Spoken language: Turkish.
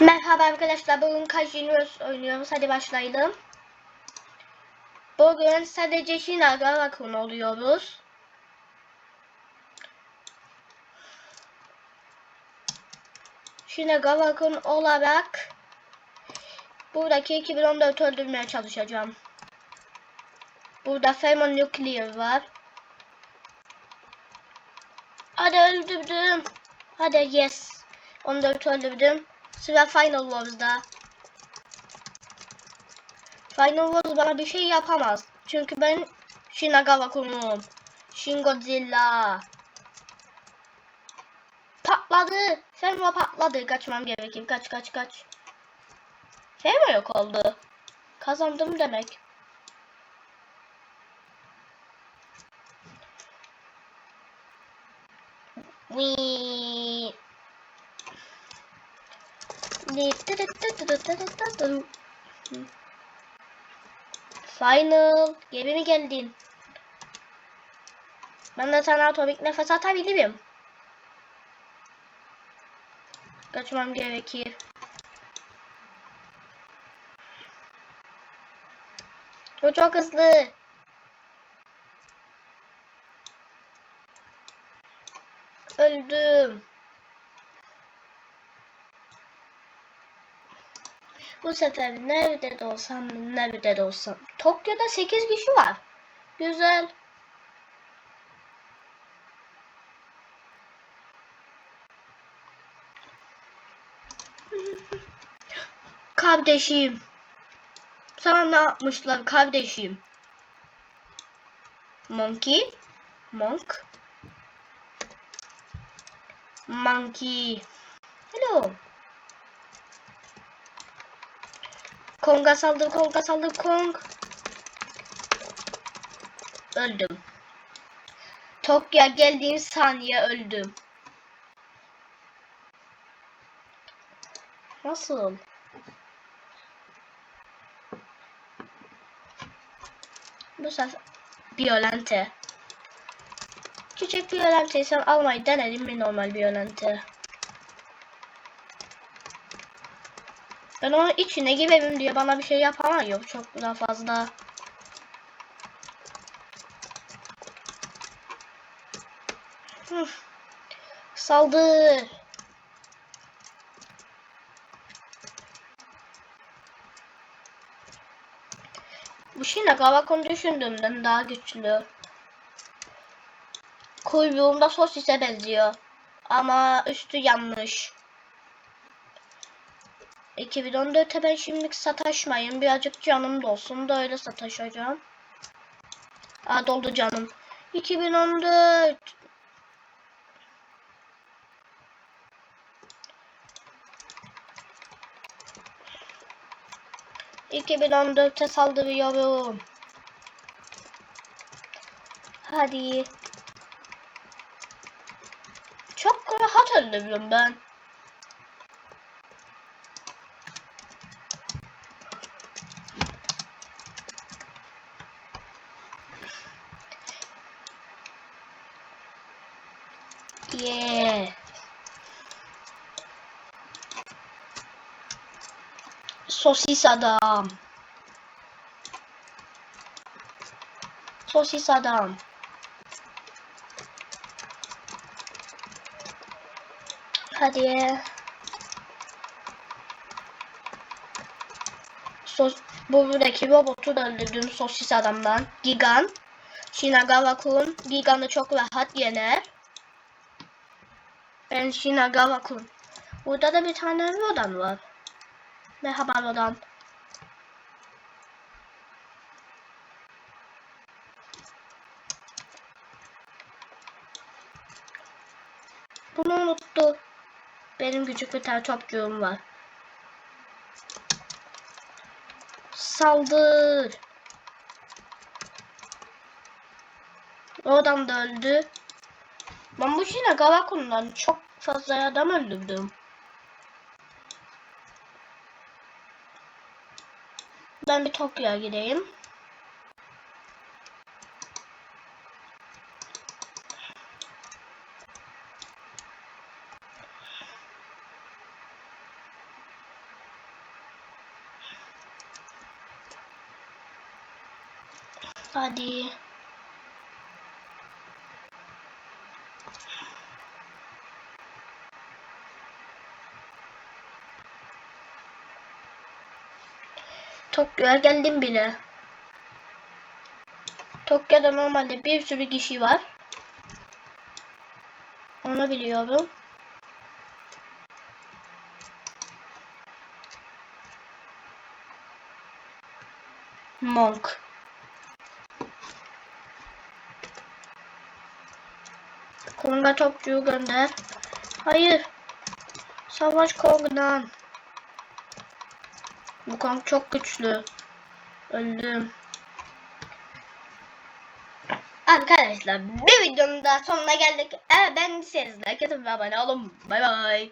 Merhaba arkadaşlar. Bugün Kajinus oynuyoruz. Hadi başlayalım. Bugün sadece Shinaga Rakun oluyoruz. Shinaga Rakun olarak buradaki 2014 öldürmeye çalışacağım. Burada Thermonuclear var. Hadi öldürdüm. Hadi yes. 14 öldürdüm. Sıra Final Wars'da. Final Wars bana bir şey yapamaz. Çünkü ben Shinagawa Kun'um. Shin Godzilla. Patladı. Fermo patladı. Kaçmam gerekir. Kaç kaç kaç. Fermo yok oldu. Kazandım demek. Wee. Final. Geri mi geldin? Ben de sana atomik nefes atabilirim. Kaçmam gerekir. O çok hızlı. Öldüm. Bu sefer nerede de olsam, nerede de olsam. Tokyo'da 8 kişi var. Güzel. Kardeşim. Sana ne yapmışlar kardeşim? Monkey. Monk. Monkey. Hello. Kong'a saldır, Kong'a saldır, Kong. Öldüm. Tokyo geldiğim saniye öldüm. Nasıl? Bu sefer Violente. Küçük Violente'yi sen almayı denedim mi normal Violente? Ben onun içine girelim diye bana bir şey yapamıyor çok daha fazla. Saldır. Bu şimdi Gavakon düşündüğümden daha güçlü. Kuyruğunda sosise benziyor. Ama üstü yanlış. 2014'te ben şimdilik sataşmayın. Birazcık canım dolsun da öyle sataşacağım. Aa doldu canım. 2014. ...2014'te saldırıyorum. Hadi. Çok rahat öldürüyorum ben. Sosis adam. Sosis adam. Hadi. Sos buradaki robotu da öldürdüm sosis adamdan. Gigan. Shinagawa-kun. Gigan'ı çok rahat yener. Ben Shinagawa-kun. Burada da bir tane Rodan var. Merhaba Rodan. Bunu unuttu. Benim küçük bir tane topçuğum var. Saldır. Rodan da öldü. Ben bu sene Galakun'dan çok fazla adam öldürdüm. Ben bir Tokyo'ya gideyim. Hadi. Tokyo'ya geldim bile. Tokyo'da normalde bir sürü kişi var. Onu biliyorum. Monk. Konga topçuyu gönder. Hayır. Savaş Kong'dan. Bu Kong çok güçlü. Öldüm. Arkadaşlar bir videonun daha sonuna geldik. Eğer beğendiyseniz like atın ve abone olun. Bay bay.